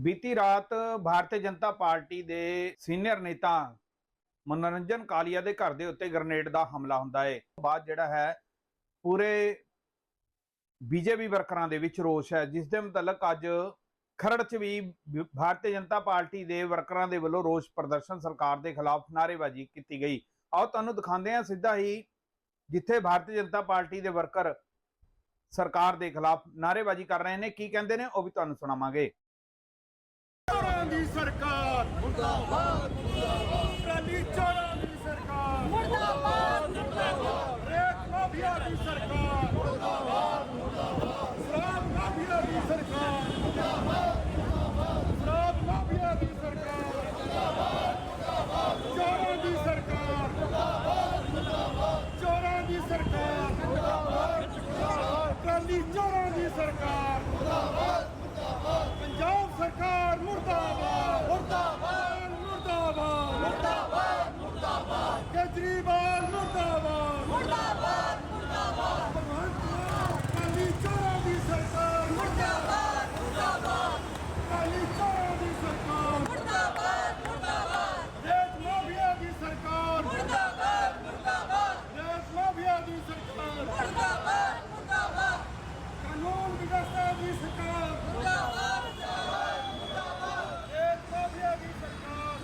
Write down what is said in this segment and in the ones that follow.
ਬੀਤੀ ਰਾਤ ਭਾਰਤੀ ਜਨਤਾ ਪਾਰਟੀ ਦੇ ਸੀਨੀਅਰ ਨੇਤਾ ਮਨੋਰੰਜਨ ਕਾਲੀਆ ਦੇ ਘਰ ਦੇ ਉੱਤੇ ਗ੍ਰਨੇਡ ਦਾ ਹਮਲਾ ਹੁੰਦਾ ਹੈ ਬਾਅਦ ਜਿਹੜਾ ਹੈ, ਪੂਰੇ ਬੀਜੇਪੀ ਵਰਕਰਾਂ ਦੇ ਵਿੱਚ ਰੋਸ ਹੈ। ਜਿਸ ਦੇ ਮੁਤਲਕ ਅੱਜ ਖਰੜ 'ਚ ਵੀ ਭਾਰਤੀ ਜਨਤਾ ਪਾਰਟੀ ਦੇ ਵਰਕਰਾਂ ਦੇ ਵੱਲੋਂ ਰੋਸ ਪ੍ਰਦਰਸ਼ਨ ਸਰਕਾਰ ਦੇ ਖਿਲਾਫ ਨਾਅਰੇਬਾਜ਼ੀ ਕੀਤੀ ਗਈ। ਆਓ ਤੁਹਾਨੂੰ ਦਿਖਾਉਂਦੇ ਹਾਂ ਸਿੱਧਾ ਹੀ ਜਿੱਥੇ ਭਾਰਤੀ ਜਨਤਾ ਪਾਰਟੀ ਦੇ ਵਰਕਰ ਸਰਕਾਰ ਦੇ ਖਿਲਾਫ ਨਾਅਰੇਬਾਜ਼ੀ ਕਰ ਰਹੇ ਨੇ। ਕੀ ਕਹਿੰਦੇ ਨੇ ਉਹ ਵੀ ਤੁਹਾਨੂੰ ਸੁਣਾਵਾਂਗੇ। ਚੋਰਾਂ ਦੀ ਸਰਕਾਰ। ਮੁਰਦਾਬਾਦ ਮੁਰਦਾਬਾਦ। ਟਰਾਲੀ ਚੋਰਾਂ ਦੀ ਸਰਕਾਰ। ਮੁਰਦਾਬਾਦ ਮੁਰਦਾਬਾਦ। ਰੇਤ ਮਾਫੀਆ ਦੀ ਸਰਕਾਰ। ਮੁਰਦਾਬਾਦ ਮੁਰਦਾਬਾਦ। ਸ਼ਰਾਬ ਮਾਫੀਆ ਦੀ ਸਰਕਾਰ। ਮੁਰਦਾਬਾਦ ਮੁਰਦਾਬਾਦ। ਸ਼ਰਾਬ ਮਾਫੀਆ ਦੀ ਸਰਕਾਰ। ਮੁਰਦਾਬਾਦ ਮੁਰਦਾਬਾਦ। ਚੋਰਾਂ ਦੀ ਸਰਕਾਰ। ਮੁਰਦਾਬਾਦ ਮੁਰਦਾਬਾਦ। ਚੋਰਾਂ ਦੀ ਸਰਕਾਰ। ਮੁਰਦਾਬਾਦ ਮੁਰਦਾਬਾਦ। ਟਰਾਲੀ ਚੋਰਾਂ ਦੀ ਸਰਕਾਰ ਪੰਜਾਬ ਸਰਕਾਰ ਮੁਰਦਾਬਾਦ ਮੁਰਦਾਬਾਦ ਮੁਰਦਾਬਾਦ ਮੁਰਦਾਬਾਦ ਮੁਰਦਾਬਾਦ ਕੇਜਰੀਵਾਲ ਮੁਰਦਾਬਾਦ ਮੁਰਦਾਬਾਦ ਮੁਰਦਾਬਾਦ ਕਾਲੀ ਚੋਰਾਂ ਦੀ ਸਰਕਾਰ ਮੁਰਦਾਬਾਦ ਮੁਰਦਾਬਾਦ ਕਾਲੀ ਚੋਰਾਂ ਦੀ ਸਰਕਾਰ ਮੁਰਦਾਬਾਦ ਮੁਰਦਾਬਾਦ ਰੇਤ ਮਾਫੀਆ ਦੀ ਸਰਕਾਰ ਮੁਰਦਾਬਾਦ ਮੁਰਦਾਬਾਦ ਰੇਤ ਮਾਫੀਆ ਦੀ ਸਰਕਾਰ ਮੁਰਦਾਬਾਦ ਮੁਰਦਾਬਾਦ ਕਾਨੂੰਨ ਵਿਵਸਥਾ ਦੀ ਸਰਕਾਰ ਮੁਰਦਾਬਾਦ ਰੇਤ ਮਾਫੀਆ ਦੀ ਸਰਕਾਰ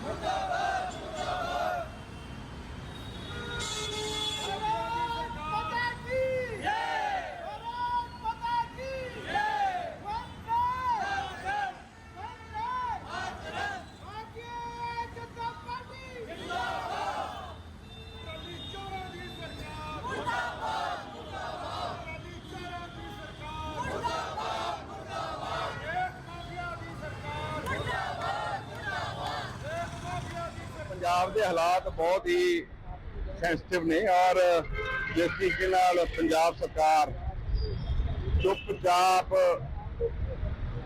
ਪਤਾ ਕੀ ਜੈ ਭਾਰਤ ਪਤਾ ਕੀ ਜੈ ਵੰਦੇ ਵੰਦੇ ਮਾਤਰਮ ਭਾਰਤੀ ਜਨਤਾ ਪਾਰਟੀ ਕਾਲੀ ਚੋਰਾਂ ਦੀ ਸਰਕਾਰ ਮੁਰਦਾਬਾਦ ਮੁਰਦਾਬਾਦ ਕਾਲੀ ਚੋਰਾਂ ਦੀ ਸਰਕਾਰ ਮੁਰਦਾਬਾਦ ਮੁਰਦਾਬਾਦ ਰੇਤ ਮਾਫੀਆ ਦੀ ਸਰਕਾਰ ਮੁਰਦਾਬਾਦ ਮੁਰਦਾਬਾਦ ਰੇਤ ਮਾਫੀਆ ਦੀ ਸਰਕਾਰ ਪੰਜਾਬ ਦੇ ਹਾਲਾਤ ਬਹੁਤ ਹੀ ਸੈਂਸਿਟਿਵ ਨੇ ਔਰ ਜਿਸ ਤਰੀਕੇ ਨਾਲ ਪੰਜਾਬ ਸਰਕਾਰ ਚੁੱਪਚਾਪ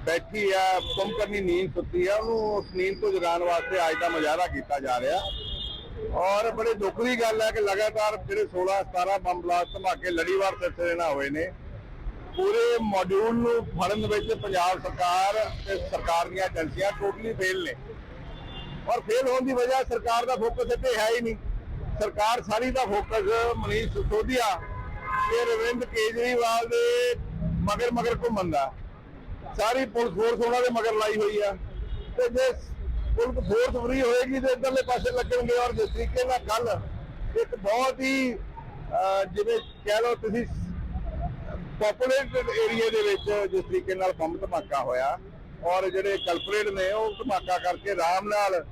ਬੈਠੀ ਆ ਕੰਪਨੀ ਨੀਂਦ ਸੁੱਤੀ ਆ, ਉਹਨੂੰ ਉਸ ਨੀਂਦ ਤੋਂ ਜਗਾਉਣ ਵਾਸਤੇ ਅੱਜ ਦਾ ਮੁਜ਼ਾਹਰਾ ਕੀਤਾ ਜਾ ਰਿਹਾ। ਔਰ ਬੜੇ ਦੁੱਖ ਦੀ ਗੱਲ ਹੈ ਕਿ ਲਗਾਤਾਰ ਜਿਹੜੇ 16 17 ਬੰਬ ਬਲਾਸਟ ਧਮਾਕੇ ਲੜੀਵਾਰ ਸਿਲਸਿਲੇ ਨਾਲ ਹੋਏ ਨੇ, ਪੂਰੇ ਮੋਡਿਊਲ ਨੂੰ ਫੜਨ ਵਿੱਚ ਪੰਜਾਬ ਸਰਕਾਰ ਤੇ ਸਰਕਾਰ ਦੀਆਂ ਏਜੰਸੀਆਂ ਟੋਟਲੀ ਫੇਲ ਨੇ। ਔਰ ਫੇਲ ਹੋਣ ਦੀ ਵਜ੍ਹਾ ਸਰਕਾਰ ਦਾ ਫੋਕਸ ਇੱਥੇ ਹੈ ਹੀ ਨਹੀਂ। ਸਰਕਾਰ ਸਾਰੀ ਦਾ ਫੋਕਸ ਮਨੀਸ਼ ਸਿਸੋਦੀਆ ਤੇ ਰਵਿੰਦਰ ਕੇਜਰੀਵਾਲ ਦੇ ਮਗਰ ਮਗਰ ਘੁੰਮਣ ਦਾ। ਸਾਰੀ ਪੁਲਿਸ ਫੋਰਸ ਉਹਨਾਂ ਦੇ ਮਗਰ ਲਾਈ ਹੋਈ ਆ। ਤੇ ਜੇ ਪੁਲਿਸ ਫੋਰਸ ਫਰੀ ਹੋਏਗੀ ਤੇ ਇਧਰਲੇ ਪਾਸੇ ਲੱਗਣਗੇ ਔਰ ਜਿਸ ਤਰੀਕੇ ਨਾਲ ਕੱਲ ਇੱਕ ਬਹੁਤ ਹੀ ਜਿਵੇਂ ਕਹਿ ਲਓ ਤੁਸੀਂ ਪੋਪੂਲੇਟਡ ਏਰੀਆ ਦੇ ਵਿੱਚ ਜਿਸ ਤਰੀਕੇ ਨਾਲ ਬੰਬ ਧਮਾਕਾ ਹੋਇਆ ਔਰ ਜਿਹੜੇ ਕਲਪਰੇਟ ਨੇ ਉਹ ਧਮਾਕਾ ਕਰਕੇ ਆਰਾਮ ਨਾਲ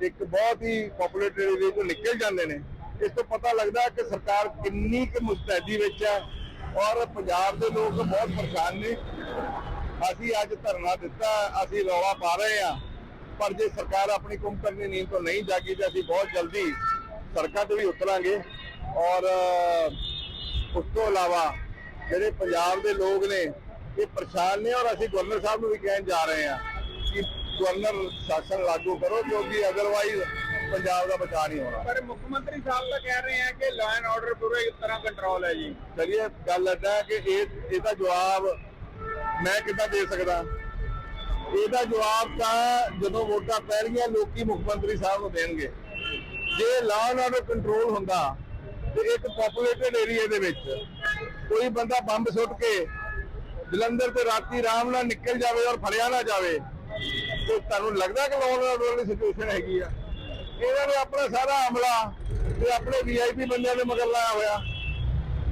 ਇੱਕ ਬਹੁਤ ਹੀ ਪੋਪੂਲੇਟਡ ਏਰੀਆ ਤੋਂ ਨਿਕਲ ਜਾਂਦੇ ਨੇ। ਇਸ ਤੋਂ ਪਤਾ ਲੱਗਦਾ ਕਿ ਸਰਕਾਰ ਕਿੰਨੀ ਕੁ ਮੁਸਤੈਦੀ ਵਿੱਚ ਹੈ ਔਰ ਪੰਜਾਬ ਦੇ ਲੋਕ ਬਹੁਤ ਪਰੇਸ਼ਾਨ ਨੇ। ਅਸੀਂ ਅੱਜ ਧਰਨਾ ਦਿੱਤਾ, ਅਸੀਂ ਰੌਲਾ ਪਾ ਰਹੇ ਹਾਂ। ਪਰ ਜੇ ਸਰਕਾਰ ਆਪਣੀ ਕੁੰਭਕਰਨੀ ਨੀਂਦ ਤੋਂ ਨਹੀਂ ਜਾਗੀ ਤੇ ਅਸੀਂ ਬਹੁਤ ਜਲਦੀ ਸੜਕਾਂ ਤੇ ਵੀ ਉਤਰਾਂਗੇ। ਔਰ ਉਸ ਤੋਂ ਇਲਾਵਾ ਜਿਹੜੇ ਪੰਜਾਬ ਦੇ ਲੋਕ ਨੇ, ਇਹ ਪਰੇਸ਼ਾਨ ਨੇ ਔਰ ਅਸੀਂ ਗਵਰਨਰ ਸਾਹਿਬ ਨੂੰ ਵੀ ਕਹਿਣ ਜਾ ਰਹੇ ਹਾਂ। ਗਵਰਨਰ ਸ਼ਾਸਨ ਲਾਗੂ ਕਰੋ ਕਿਉਂਕਿ ਅਦਰਵਾਈਜ਼ ਪੰਜਾਬ ਦਾ ਬਚਾਅ ਨਹੀਂ ਹੋਣਾ। ਪਰ ਮੁੱਖ ਮੰਤਰੀ ਸਾਹਿਬ ਤਾਂ ਕਹਿ ਰਹੇ ਆ ਕਿ ਲਾਅ ਐਂਡ ਆਰਡਰ ਪੂਰੇ ਤਰ੍ਹਾਂ ਕੰਟਰੋਲ ਹੈ ਜੀ। ਚਲਿਏ ਗੱਲ ਅੱਡਾ ਹੈ ਕਿ ਇਹ ਇਹਦਾ ਜਵਾਬ ਮੈਂ ਕਿੱਦਾਂ ਦੇ ਸਕਦਾ? ਇਹਦਾ ਜਵਾਬ ਤਾਂ ਜਦੋਂ ਵੋਟਾਂ ਪੈਣਗੀਆਂ ਲੋਕੀ ਮੁੱਖ ਮੰਤਰੀ ਸਾਹਿਬ ਨੂੰ ਦੇਣਗੇ। ਜੇ ਲਾਅ ਐਂਡ ਆਰਡਰ ਕੰਟਰੋਲ ਹੁੰਦਾ ਤੇ ਇੱਕ ਪੋਪੂਲੇਟਡ ਏਰੀਆ ਦੇ ਵਿੱਚ ਕੋਈ ਬੰਦਾ ਬੰਬ ਸੁੱਟ ਕੇ ਜਲੰਧਰ ਤੇ ਰਾਤੀ ਆਰਾਮ ਨਾਲ ਨਿਕਲ ਜਾਵੇ ਔਰ ਫੜਿਆ ਨਾ ਜਾਵੇ ਤੇ ਤੁਹਾਨੂੰ ਲੱਗਦਾ ਕਿ ਲੋਨ ਐਂਡ ਆਰਡਰ ਵਾਲੀ ਸਿਚੁਏਸ਼ਨ ਹੈਗੀ ਆ, ਇਹਨਾਂ ਨੇ ਆਪਣਾ ਸਾਰਾ ਹਮਲਾ ਤੇ ਆਪਣੇ ਵੀਆਈਪੀ ਬੰਦਿਆਂ ਦੇ ਮਗਰ ਲਾਇਆ ਹੋਇਆ।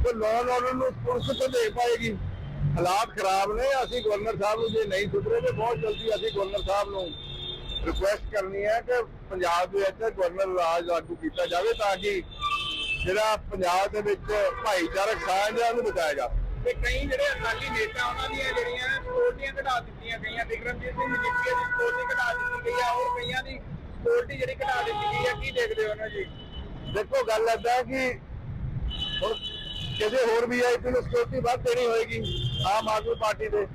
ਤੇ ਲਾਅ ਆਰਡਰ ਨੂੰ ਪੁਲਿਸ ਤੋਂ ਦੇ ਪਾਏਗੀ। ਹਾਲਾਤ ਖਰਾਬ ਨੇ, ਅਸੀਂ ਗਵਰਨਰ ਸਾਹਿਬ ਨੂੰ ਜੇ ਨਹੀਂ ਸੁਧਰੇ ਤੇ ਬਹੁਤ ਜਲਦੀ ਅਸੀਂ ਗਵਰਨਰ ਸਾਹਿਬ ਨੂੰ ਰਿਕੁਐਸਟ ਕਰਨੀ ਹੈ ਕਿ ਪੰਜਾਬ ਦੇ ਵਿੱਚ ਗਵਰਨਰ ਰਾਜ ਲਾਗੂ ਕੀਤਾ ਜਾਵੇ ਤਾਂ ਕਿ ਜਿਹੜਾ ਪੰਜਾਬ ਦੇ ਵਿੱਚ ਭਾਈਚਾਰਕ ਸਾਂਝ ਹੈ ਉਹਨੂੰ ਬਚਾਇਆ ਜਾਵੇ। ਤੇ ਕਈ ਜਿਹੜੇ ਅਕਾਲੀ ਨੇਤਾ, ਉਹਨਾਂ ਦੀਆਂ ਜਿਹੜੀਆਂ ਸਕਿਉਰਟੀਆਂ ਘਟਾ ਦਿੱਤੀਆਂ ਗਈਆਂ ਬਿਕਰਮਜੀਤ ਸਿੰਘ ਮਜੀਠੀਆ ਦੀ ਸਕਿਉਰਟੀ ਘਟਾ ਦਿੱਤੀ ਗਈ ਆ ਹੋਰ ਕਈਆਂ ਦੀ ਸਕਿਉਰਟੀ ਜਿਹੜੀ ਘਟਾ ਦਿੱਤੀ ਗਈ ਆ, ਕੀ ਦੇਖਦੇ ਹੋ ਉਹਨਾਂ ਜੀ ਦੇਖੋ, ਗੱਲ ਏਦਾਂ ਕਿ ਹੁਣ ਕਿਸੇ ਹੋਰ ਵੀਆਈਪੀ ਨੂੰ ਸਿਕਿਉਰਿਟੀ ਵੱਧ ਦੇਣੀ ਹੋਏਗੀ ਆਮ ਆਦਮੀ ਪਾਰਟੀ ਦੇ,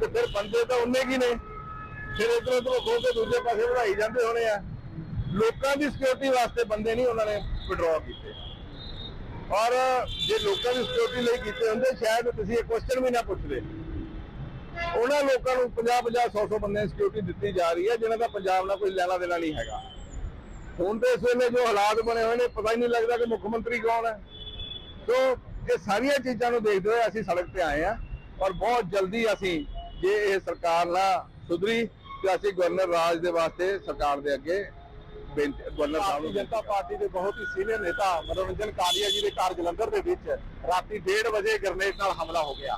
ਤੇ ਫਿਰ ਬੰਦੇ ਤਾਂ ਉਹਨੇ ਕੀ ਨੇ? ਫਿਰ ਇਧਰ ਉਧਰ ਖੋ ਕੇ ਦੂਜੇ ਪਾਸੇ ਵਧਾਈ ਜਾਂਦੇ ਹੋਣੇ ਆ। ਲੋਕਾਂ ਦੀ ਸਿਕਿਉਰਿਟੀ ਵਾਸਤੇ ਬੰਦੇ ਨਹੀਂ ਉਹਨਾਂ ਨੇ ਵਿਡਰਾਅ ਕੀਤੇ। ਔਰ ਜੇ ਲੋਕਾਂ ਦੀ ਸਿਕਿਉਰਿਟੀ ਲਈ ਕੀਤੇ ਹੁੰਦੇ, ਸ਼ਾਇਦ ਤੁਸੀਂ ਇਹ ਕੁਐਸਚਨ ਵੀ ਨਾ ਪੁੱਛਦੇ। ਉਹਨਾਂ ਲੋਕਾਂ ਨੂੰ 50 50 100 100 ਬੰਦੇ ਸਿਕਿਉਰਿਟੀ ਦਿੱਤੀ ਜਾ ਰਹੀ ਹੈ ਜਿਨ੍ਹਾਂ ਦਾ ਪੰਜਾਬ ਨਾਲ ਕੋਈ ਲੈਣਾ ਦੇਣਾ ਨਹੀਂ ਹੈਗਾ। ਹੁਣ ਤੇ ਇਸ ਵੇਲੇ ਜੋ ਹਾਲਾਤ ਬਣੇ ਹੋਏ ਨੇ ਪਤਾ ਹੀ ਨਹੀਂ ਲੱਗਦਾ ਕਿ ਮੁੱਖ ਮੰਤਰੀ ਕੌਣ ਹੈ। ਸੋ ਇਹ ਸਾਰੀਆਂ ਚੀਜ਼ਾਂ ਨੂੰ ਦੇਖਦੇ ਹੋਏ ਅਸੀਂ ਸੜਕ ਤੇ ਆਏ ਆ ਔਰ ਬਹੁਤ ਜਲਦੀ ਅਸੀਂ ਜੇ ਇਹ ਸਰਕਾਰ ਨਾ ਸੁਧਰੀ ਤੇ ਅਸੀਂ ਗਵਰਨਰ ਰਾਜ ਦੇ ਵਾਸਤੇ ਸਰਕਾਰ ਦੇ ਅੱਗੇ ਬੇਨਤੀ ਗਵਰਨਰ ਸਾਹਿਬ ਨੂੰ ਜਨਤਾ ਪਾਰਟੀ ਦੇ ਬਹੁਤ ਹੀ ਸੀਨੀਅਰ ਨੇਤਾ ਮਨੋਰੰਜਨ ਕਾਲੀਆ ਜੀ ਦੇ ਘਰ ਜਲੰਧਰ ਦੇ ਵਿੱਚ ਰਾਤੀ 1:30 ਵਜੇ ਗ੍ਰਨੇਡ ਨਾਲ ਹਮਲਾ ਹੋ ਗਿਆ।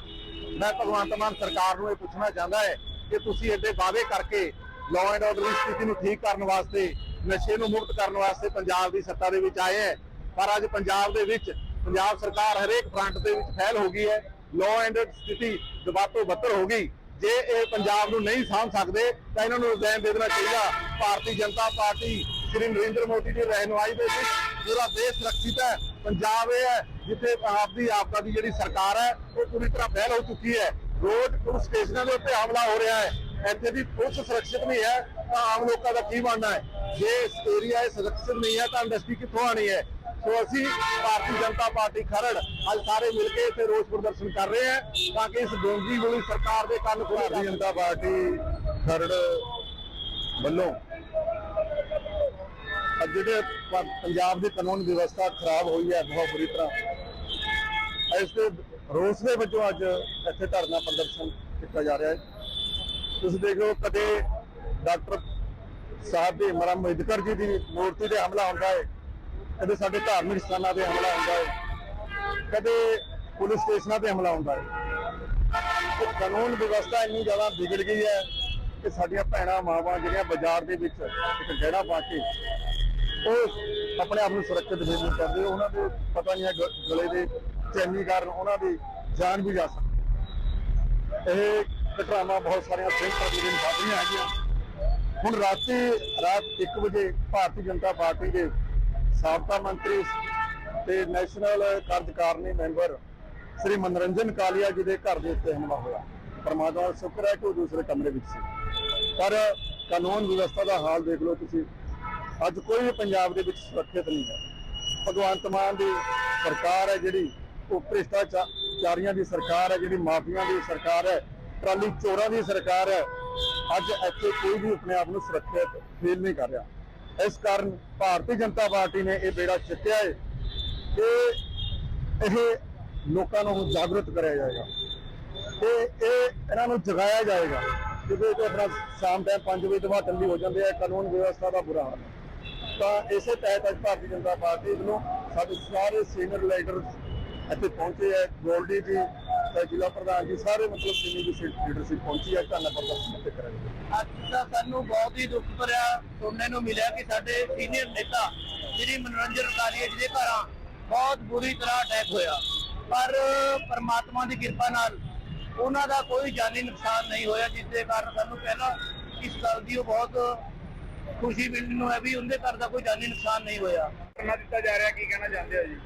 ਮੈਂ ਭਗਵੰਤ ਮਾਨ ਸਰਕਾਰ ਨੂੰ ਇਹ ਪੁੱਛਣਾ ਚਾਹੁੰਦਾ ਹੈ ਕਿ ਤੁਸੀਂ ਐਡੇ ਵਾਅਦੇ ਕਰਕੇ ਲਾਅ ਐਂਡ ਆਰਡਰ ਦੀ ਸਥਿਤੀ ਨੂੰ ਠੀਕ ਕਰਨ ਵਾਸਤੇ, ਨਸ਼ੇ ਨੂੰ ਮੁਕਤ ਕਰਨ ਵਾਸਤੇ ਪੰਜਾਬ ਦੀ ਸੱਤਾ ਦੇ ਵਿੱਚ ਆਏ ਹੈ। ਪਰ ਅੱਜ ਪੰਜਾਬ ਦੇ ਵਿੱਚ, ਪੰਜਾਬ ਸਰਕਾਰ ਹਰੇਕ ਫਰੰਟ ਦੇ ਵਿੱਚ ਫੈਲ ਹੋ ਗਈ ਹੈ। ਲਾਅ ਐਂਡ ਸਥਿਤੀ ਦਬਾਤੋਂ ਬੱਤਰ ਹੋ ਗਈ। ਜੇ ਇਹ ਪੰਜਾਬ ਨੂੰ ਨਹੀਂ ਸਾਂਭ ਸਕਦੇ, ਤਾਂ ਇਹਨਾਂ ਨੂੰ ਰਿਜ਼ਾਈਨ ਦੇ ਦੇਣਾ ਚਾਹੀਦਾ। ਭਾਰਤੀ ਜਨਤਾ ਪਾਰਟੀ ਸ੍ਰੀ ਨਰਿੰਦਰ ਮੋਦੀ ਦੀ ਰਹਿਨੁਮਾਈ ਦੇ ਵਿੱਚ ਪੂਰਾ ਦੇਸ਼ ਸੁਰੱਖਿਅਤ ਹੈ। ਪੰਜਾਬ ਇਹ ਹੈ ਜਿੱਥੇ ਆਪ ਦੀ ਆਪਦਾ ਦੀ ਜਿਹੜੀ ਸਰਕਾਰ ਹੈ ਉਹ ਪੂਰੀ ਤਰ੍ਹਾਂ ਫੈਲ ਹੋ ਚੁੱਕੀ ਹੈ। ਰੋਡ ਪੁਲਿਸ ਸਟੇਸ਼ਨਾਂ ਦੇ ਉੱਤੇ ਹਮਲਾ ਹੋ ਰਿਹਾ ਹੈ। ਇੱਥੇ ਦੀ ਪੁਲਿਸ ਸੁਰੱਖਿਅਤ ਨਹੀਂ ਹੈ ਤਾਂ ਆਮ ਲੋਕਾਂ ਦਾ ਕੀ ਬਣਨਾ ਹੈ? ਜੇ ਇਸ ਏਰੀਆ ਇਹ ਸੁਰੱਖਿਅਤ ਨਹੀਂ ਹੈ ਤਾਂ ਇੰਡਸਟਰੀ ਕਿੱਥੋਂ ਆਣੀ ਹੈ? ਸੋ ਅਸੀਂ ਭਾਰਤੀ ਜਨਤਾ ਪਾਰਟੀ ਖਰੜ ਅੱਜ ਸਾਰੇ ਮਿਲ ਕੇ ਇੱਥੇ ਰੋਸ ਪ੍ਰਦਰਸ਼ਨ ਕਰ ਰਹੇ ਹਾਂ ਤਾਂ ਕਿ ਇਸ ਡੋਂਗੀ ਗੋਲੀ ਸਰਕਾਰ ਦੇ ਕੰਨ ਖੁੱਲ੍ਹ ਭਾਰਤੀ ਜਨਤਾ ਪਾਰਟੀ ਖਰੜ ਵੱਲੋਂ ਜਿਹੜੇ ਪ- ਪੰਜਾਬ ਦੀ ਕਾਨੂੰਨ ਵਿਵਸਥਾ ਖਰਾਬ ਹੋਈ ਹੈ, ਬਹੁਤ ਬੁਰੀ ਤਰ੍ਹਾਂ। ਇਸ ਦੇ ਰੋਸ ਦੇ ਵਜੋਂ ਅੱਜ ਇੱਥੇ ਧਰਨਾ ਪ੍ਰਦਰਸ਼ਨ ਕੀਤਾ ਜਾ ਰਿਹਾ ਹੈ। ਤੁਸੀਂ ਦੇਖ ਲਓ, ਕਦੇ ਡਾਕਟਰ ਸਾਹਿਬ ਦੇ ਮਰਮ ਅੰਬੇਦਕਰ ਜੀ ਦੀ ਮੂਰਤੀ ਤੇ ਹਮਲਾ ਹੁੰਦਾ ਹੈ। ਕਦੇ ਸਾਡੇ ਧਾਰਮਿਕ ਸਥਾਨਾਂ ਤੇ ਹਮਲਾ ਹੁੰਦਾ ਹੈ। ਕਦੇ ਪੁਲਿਸ ਸਟੇਸ਼ਨਾਂ ਤੇ ਹਮਲਾ ਹੁੰਦਾ ਹੈ। ਤੇ ਕਾਨੂੰਨ ਵਿਵਸਥਾ ਇੰਨੀ ਜ਼ਿਆਦਾ ਵਿਗੜ ਗਈ ਹੈ ਕਿ ਸਾਡੀਆਂ ਭੈਣਾਂ, ਮਾਵਾਂ ਜਿਹੜੀਆਂ ਬਾਜ਼ਾਰ ਦੇ ਵਿੱਚ ਇੱਕ ਗਹਿਣਾ ਪਾ ਕੇ ਉਹ ਆਪਣੇ ਆਪ ਨੂੰ ਸੁਰੱਖਿਅਤ ਨਹੀਂ ਕਰਦੇ ਉਹਨਾਂ ਦੇ ਪਤਾ ਨਹੀਂ ਹੈ ਗਲੇ ਦੇ ਚੈਨੀ ਕਾਰਨ ਉਹਨਾਂ ਦੀ ਜਾਨ ਵੀ ਜਾ ਸਕਦੀ ਇਹ ਘਟਨਾਵਾਂ ਬਹੁਤ ਸਾਰੀਆਂ ਦਿਨ ਪਰ ਦਿਨ ਵੱਧ ਰਹੀਆਂ ਹੈਗੀਆਂ। ਹੁਣ ਰਾਤੀ, ਰਾਤ 1 ਵਜੇ ਭਾਰਤੀ ਜਨਤਾ ਪਾਰਟੀ ਦੇ ਸਾਬਕਾ ਮੰਤਰੀ ਤੇ ਨੈਸ਼ਨਲ ਕਾਰਜਕਾਰਨੀ ਮੈਂਬਰ ਸ੍ਰੀ ਮਨੋਰੰਜਨ ਕਾਲੀਆ ਜੀ ਦੇ ਘਰ ਦੇ ਉੱਤੇ ਹਮਲਾ ਹੋਇਆ। ਪਰਮਾਤਮਾ ਦਾ ਸ਼ੁਕਰ ਹੈ ਕਿ ਉਹ ਦੂਸਰੇ ਕਮਰੇ ਵਿੱਚ ਸੀ। ਪਰ ਕਾਨੂੰਨ ਵਿਵਸਥਾ ਦਾ ਹਾਲ ਦੇਖ ਲਓ ਤੁਸੀਂ। ਅੱਜ ਕੋਈ ਵੀ ਪੰਜਾਬ ਦੇ ਵਿੱਚ ਸੁਰੱਖਿਅਤ ਨਹੀਂ ਹੈ। ਭਗਵੰਤ ਮਾਨ ਦੀ ਸਰਕਾਰ ਹੈ ਜਿਹੜੀ, ਉਹ ਭ੍ਰਿਸ਼ਟਾਚਾਰੀਆਂ ਦੀ ਸਰਕਾਰ ਹੈ, ਜਿਹੜੀ ਮਾਫੀਆਂ ਦੀ ਸਰਕਾਰ ਹੈ, ਟਰਾਲੀ ਚੋਰਾਂ ਦੀ ਸਰਕਾਰ ਹੈ। ਅੱਜ ਇੱਥੇ ਕੋਈ ਵੀ ਆਪਣੇ ਆਪ ਨੂੰ ਸੁਰੱਖਿਅਤ ਫੀਲ ਨਹੀਂ ਕਰ ਰਿਹਾ। ਇਸ ਕਾਰਨ ਭਾਰਤੀ ਜਨਤਾ ਪਾਰਟੀ ਨੇ ਇਹ ਬੇੜਾ ਚੁੱਕਿਆ ਹੈ ਕਿ ਇਹ ਲੋਕਾਂ ਨੂੰ ਜਾਗਰੂਕ ਕਰਿਆ ਜਾਏਗਾ। ਤੇ ਇਹ ਇਹਨਾਂ ਨੂੰ ਜਗਾਇਆ ਜਾਏਗਾ। ਜਿਵੇਂ ਕਿ ਆਪਣਾ ਸ਼ਾਮ ਟਾਈਮ 5 ਵਜੇ ਤੋਂ ਬਾਅਦ ਠੰਡੀ ਹੋ ਜਾਂਦੇ ਆ, ਕਾਨੂੰਨ ਵਿਵਸਥਾ ਦਾ ਬੁਰਾ ਹਾਲ ਹੈ। ਤਾਂ ਇਸੇ ਤਹਿਤ ਅੱਜ ਭਾਰਤੀ ਜਨਤਾ ਪਾਰਟੀ ਵੱਲੋਂ ਸਾਡੇ ਸਾਰੇ ਸੀਨੀਅਰ ਲੀਡਰਸ ਇੱਥੇ ਪਹੁੰਚੇ ਹੈ ਗੋਲਡੀ ਜੀ, ਤੇ ਜ਼ਿਲ੍ਹਾ ਪ੍ਰਧਾਨ ਜੀ, ਸਾਰੇ ਮਤਲਬ ਸੀਨੀਅਰ ਲੀਡਰਸ਼ਿਪ ਪਹੁੰਚੀ ਹੈ ਧੰਨਾ ਪ੍ਰਦਰਸ਼ਨ ਇੱਥੇ ਕਰਾਂਗੇ ਅੱਜ ਦਾ ਸਾਨੂੰ ਬਹੁਤ ਹੀ ਦੁੱਖ ਭਰਿਆ ਸੁਣਨੇ ਨੂੰ ਮਿਲਿਆ ਕਿ ਸਾਡੇ ਸੀਨੀਅਰ ਨੇਤਾ ਸ਼੍ਰੀ ਮਨੋਰੰਜਨ ਕਾਲੀਆ ਜੀ ਦੇ ਘਰਾਂ ਬਹੁਤ ਬੁਰੀ ਤਰ੍ਹਾਂ ਅਟੈਕ ਹੋਇਆ। ਪਰ ਪਰਮਾਤਮਾ ਦੀ ਕਿਰਪਾ ਨਾਲ ਉਹਨਾਂ ਦਾ ਕੋਈ ਜਾਨੀ ਨੁਕਸਾਨ ਨਹੀਂ ਹੋਇਆ, ਜਿਸ ਦੇ ਕਾਰਨ ਸਾਨੂੰ ਪਹਿਲਾਂ ਇਸ ਗੱਲ ਦੀ ਉਹ ਬਹੁਤ ਖੁਸ਼ੀ ਮਿਲਣੀ ਨੂੰ ਹੈ ਵੀ ਉਹਦੇ ਘਰ ਦਾ ਕੋਈ ਜਾਨੀ ਨੁਕਸਾਨ ਨਹੀਂ ਹੋਇਆ। ਕਰਨਾ ਦਿੱਤਾ ਜਾ ਰਿਹਾ ਕੀ ਕਹਿਣਾ ਚਾਹੁੰਦੇ ਹੋ ਜੀ?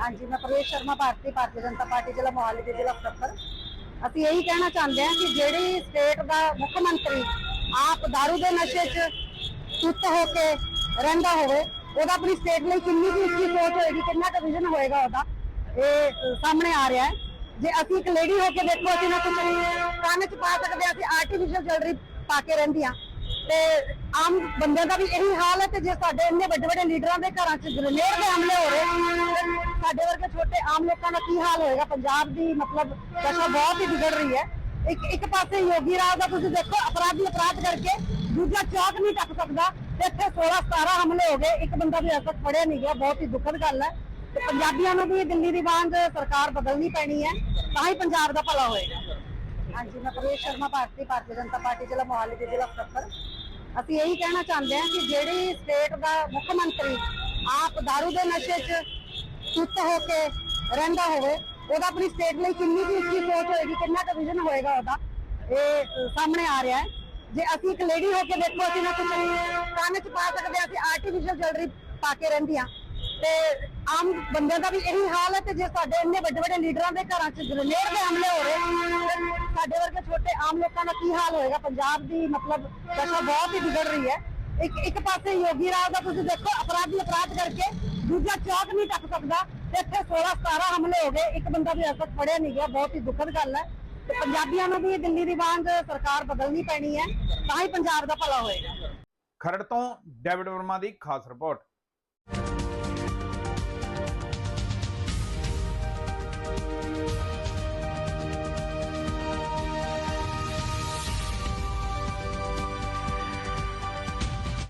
ਹਾਂਜੀ ਮੈਂ ਪ੍ਰਵੇਸ਼ ਸ਼ਰਮਾ ਭਾਰਤੀ ਭਾਰਤੀ ਜਨਤਾ ਪਾਰਟੀ ਜ਼ਿਲ੍ਹਾ ਮੋਹਾਲੀ ਦੇ ਜ਼ਿਲ੍ਹਾ ਸਕੱਤਰ ਅਸੀਂ ਇਹੀ ਕਹਿਣਾ ਚਾਹੁੰਦੇ ਹਾਂ ਕਿ ਜਿਹੜੀ ਸਟੇਟ ਦਾ ਮੁੱਖ ਮੰਤਰੀ ਆਪ दारू ਦੇ ਨਸ਼ੇ 'ਚ ਸੁੱਤ ਹੋ ਕੇ ਰਹਿੰਦਾ ਹੋਵੇ ਉਹਦਾ ਆਪਣੀ ਸਟੇਟ ਲਈ ਕਿੰਨੀ ਕੁ ਉੱਚੀ ਸੋਚ ਹੋਏਗੀ ਕਿੰਨਾ ਕੁ ਵਿਜ਼ਨ ਹੋਏਗਾ ਉਹਦਾ ਇਹ ਸਾਹਮਣੇ ਆ ਰਿਹਾ ਹੈ। ਜੇ ਅਸੀਂ ਇੱਕ ਲੇਡੀ ਹੋ ਕੇ ਦੇਖੋ ਅਸੀਂ ਨਾ ਕੁਝ ਕੰਨ 'ਚ ਪਾ ਸਕਦੇ ਹਾਂ, ਅਸੀਂ ਆਰਟੀਫੀਸ਼ੀਅਲ ਜੁਐਲਰੀ ਪਾ ਕੇ ਰਹਿੰਦੀਆਂ। ਤੇ ਆਮ ਬੰਦਿਆਂ ਦਾ ਵੀ ਇਹੀ ਹਾਲ ਹੈ ਤੇ ਜੇ ਸਾਡੇ ਇੰਨੇ ਵੱਡੇ ਵੱਡੇ ਲੀਡਰਾਂ ਦੇ ਘਰਾਂ 'ਚ ਗ੍ਰੇਨੇਡ ਦੇ ਹਮਲੇ ਹੋ ਰਹੇ ਸਾਡੇ ਵਰਗੇ ਛੋਟੇ ਆਮ ਲੋਕਾਂ ਦਾ ਕੀ ਹਾਲ ਹੋਏਗਾ? ਪੰਜਾਬ ਦੀ ਮਤਲਬ ਦਸ਼ਾ ਬਹੁਤ ਹੀ ਵਿਗੜ ਰਹੀ ਹੈ। ਇੱਕ ਇੱਕ ਪਾਸੇ ਯੋਗੀ ਰਾਜ ਦਾ ਤੁਸੀਂ ਦੇਖੋ, ਅਪਰਾਧੀ ਅਪਰਾਧ ਕਰਕੇ ਦੂਜਾ ਚੌਕ ਨਹੀਂ ਟੱਪ ਸਕਦਾ ਇੱਥੇ 16 17 ਹਮਲੇ ਹੋ ਗਏ। ਇੱਕ ਬੰਦਾ ਵੀ ਅਜੇ ਫੜਿਆ ਨਹੀਂ ਗਿਆ, ਬਹੁਤ ਹੀ ਦੁਖਦ ਗੱਲ ਹੈ। ਤੇ ਪੰਜਾਬੀਆਂ ਨੂੰ ਵੀ ਦਿੱਲੀ ਦੀ ਵਾਂਗ ਸਰਕਾਰ ਬਦਲਣੀ ਪੈਣੀ ਹੈ, ਤਾਂ ਹੀ ਪੰਜਾਬ ਦਾ ਭਲਾ ਹੋਏਗਾ। ਹਾਂਜੀ, ਮੈਂ ਪ੍ਰਵੇਸ਼ ਸ਼ਰਮਾ, ਭਾਰਤੀ ਭਾਰਤੀ ਜਨਤਾ ਪਾਰਟੀ, ਜ਼ਿਲ੍ਹਾ ਮੋਹਾਲੀ ਦੇ ਜ਼ਿਲ੍ਹਾ ਸਕੱਤਰ। ਅਸੀਂ ਇਹੀ ਕਹਿਣਾ ਚਾਹੁੰਦੇ ਹਾਂ ਕਿ ਜਿਹੜੀ ਸਟੇਟ ਦਾ ਮੁੱਖ ਮੰਤਰੀ ਆਪ दारू ਦੇ ਨਸ਼ੇ 'ਚ ਸੁੱਤ ਹੋ ਕੇ ਰਹਿੰਦਾ ਹੋਵੇ ਉਹਦਾ ਆਪਣੀ ਸਟੇਟ ਲਈ ਕਿੰਨੀ ਕੁ ਉੱਚੀ ਸੋਚ ਹੋਏਗੀ ਕਿੰਨਾ ਕੁ ਵਿਜ਼ਨ ਹੋਏਗਾ ਉਹਦਾ ਇਹ ਸਾਹਮਣੇ ਆ ਰਿਹਾ ਹੈ। ਜੇ ਅਸੀਂ ਇੱਕ ਲੇਡੀ ਹੋ ਕੇ ਦੇਖੋ ਅਸੀਂ ਨਾ ਕੁਝ ਕੰਨ 'ਚ ਪਾ ਸਕਦੇ ਹਾਂ, ਅਸੀਂ ਆਰਟੀਫੀਸ਼ੀਅਲ ਜੁਐਲਰੀ ਪਾ ਕੇ ਰਹਿੰਦੀਆਂ ਤੇ ਆਮ ਬੰਦਿਆਂ ਦਾ ਵੀ ਇਹੀ ਹਾਲ ਹੈ ਤੇ ਜੇ ਸਾਡੇ ਇੰਨੇ ਵੱਡੇ ਵੱਡੇ ਲੀਡਰਾਂ ਦੇ ਘਰਾਂ 'ਚ ਗ੍ਰੇਨੇਡ ਦੇ ਹਮਲੇ ਹੋ ਰਹੇ ਸਾਡੇ ਵਰਗੇ ਛੋਟੇ ਆਮ ਲੋਕਾਂ ਦਾ ਕੀ ਹਾਲ ਹੋਏਗਾ? ਪੰਜਾਬ ਦੀ ਮਤਲਬ ਦਸ਼ਾ ਬਹੁਤ ਹੀ ਵਿਗੜ ਰਹੀ ਹੈ। ਇੱਕ ਇੱਕ ਪਾਸੇ ਯੋਗੀ ਰਾਜ ਦਾ ਤੁਸੀਂ ਦੇਖੋ, ਅਪਰਾਧੀ ਅਪਰਾਧ ਕਰਕੇ ਦੂਜਾ ਚੌਕ ਨਹੀਂ ਟੱਪ ਸਕਦਾ ਤੇ ਇੱਥੇ 16 17 ਹਮਲੇ ਹੋ ਗਏ। ਇੱਕ ਬੰਦਾ ਵੀ ਅਜੇ ਤੱਕ ਫੜਿਆ ਨਹੀਂ ਗਿਆ, ਬਹੁਤ ਹੀ ਦੁਖਦ ਗੱਲ ਹੈ। ਤੇ ਪੰਜਾਬੀਆਂ ਨੂੰ ਵੀ ਦਿੱਲੀ ਦੀ ਵਾਂਗ ਸਰਕਾਰ ਬਦਲਣੀ ਪੈਣੀ ਹੈ, ਤਾਂ ਹੀ ਪੰਜਾਬ ਦਾ ਭਲਾ ਹੋਏਗਾ। ਖਰੜ ਤੋਂ ਡੇਵਿਡ ਵਰਮਾ ਦੀ ਖਾਸ ਰਿਪੋਰਟ।